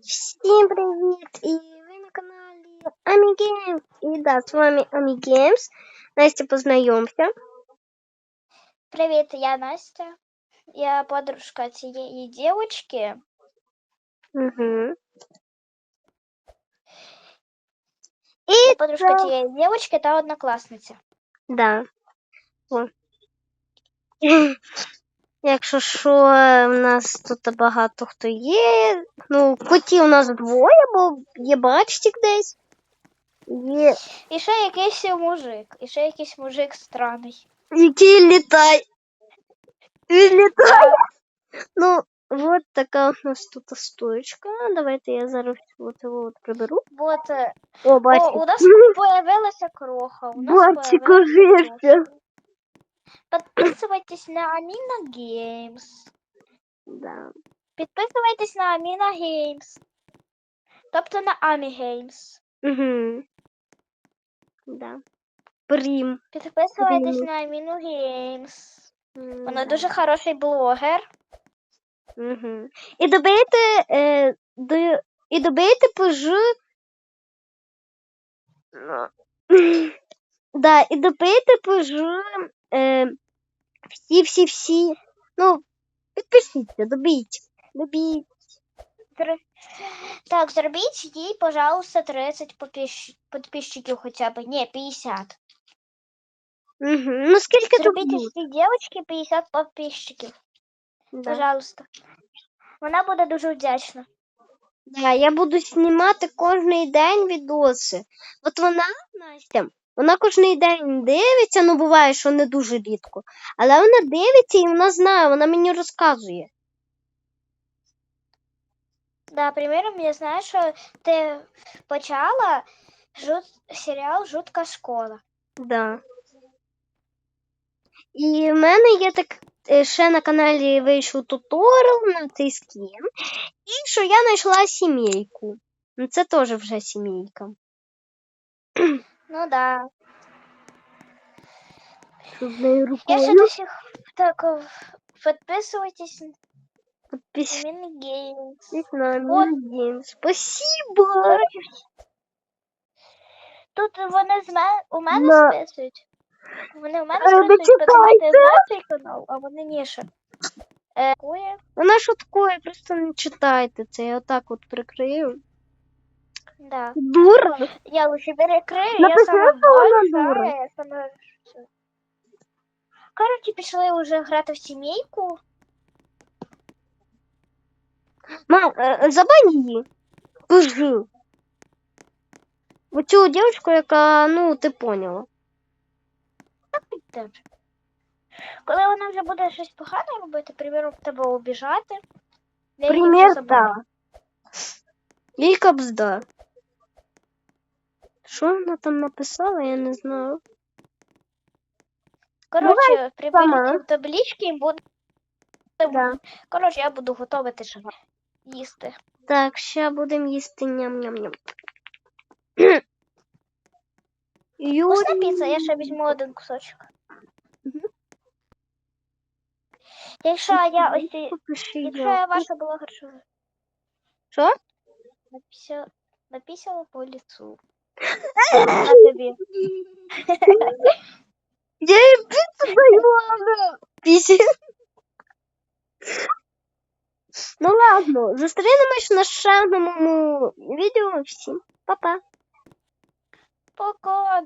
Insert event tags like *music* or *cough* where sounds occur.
Всім привіт! І ви на каналі Амігеймс. І да, з вами Амігеймс. Настя, познайомся. Привет, я Настя. Я подружка цієї девочки. Угу. Я І подружка це- цієї девочки та однокласниця. Да. О. *laughs* Якщо що, в нас тут багато хто є. Ну, котів у нас двоє, бо є бачтик десь. Є. І ще якийсь мужик. І ще якийсь мужик странний. Який літає. Він літає. Ну, вот така у нас тут стоечка. Давайте я зараз от його от приберу. Вот. е, О, О, у нас *laughs* появилася кроха. У нас Бачик, появилася кроха. Підписуйтесь на Аміна Games. Да. Підписуйтесь на Аміна Games. Тобто на Амі Games. Угу. Да. Прим. Підписуйтесь на Аміну Games. М, Вона да. дуже хороший блогер. Угу. І добийте, е, до, і добийте пж. Ну. *laughs* Да, і добийте пж. Е, всі, всі, всі. Ну, підпишіться, добіть. Добіть. Так, зробіть їй, пожалуйста, 30 подписч- подписчиків хоча б. Ні, 50. Угу. Ну, скільки тут Зробіть буде? із дівчинки 50 подписчиків. Да. Пожалуйста. Вона буде дуже вдячна. Да, я буду знімати кожний день відоси. От вона, Настя, вона кожний день дивиться, ну буває, що не дуже рідко. Але вона дивиться і вона знає, вона мені розказує. Да, приміром, я знаю, що ти почала жут... серіал Жутка школа. Да. І в мене є так е, ще на каналі вийшов туторіал на цей скін. І що я знайшла сімейку. Це теж вже сімейка. Ну да. Я до сих так о, підписуйтесь на Підпис- Мінгеймс. Вот. Спасибо! Тут вони з мене у мене На. списують. Вони у мене Е, списують, тому що цей канал, а вони ні ще. Е, Вона шуткує, просто не читайте це. Я отак от прикрию. Да. Дура. Я лучше перекрию, я сама вона дура. большая, я сама... всё. Коротше, пішли вже грати в сімейку. Мам, е, забань її. Кажи. Оцю дівчинку, яка, ну, ти поняла. Теж. Коли вона вже буде щось погане робити, приміром тебе обіжати. Примір, забуду. да. Лілька бзда. Що вона там написала, я не знаю. Коротше, при сама. політі в таблички буде. Да. Коротше, я буду готувати шага. Їсти. Так, ще будемо їсти ням-ням-ням. Вкусна піца, я ще візьму один кусочок. Якщо я ось якщо я. ваша блогерша Що? написала, написала по лицу. На тобі. Я їй піцу даю, вона. Пісі. Ну ладно, зустрінемось на ще одному відео. Всім па-па. Пока.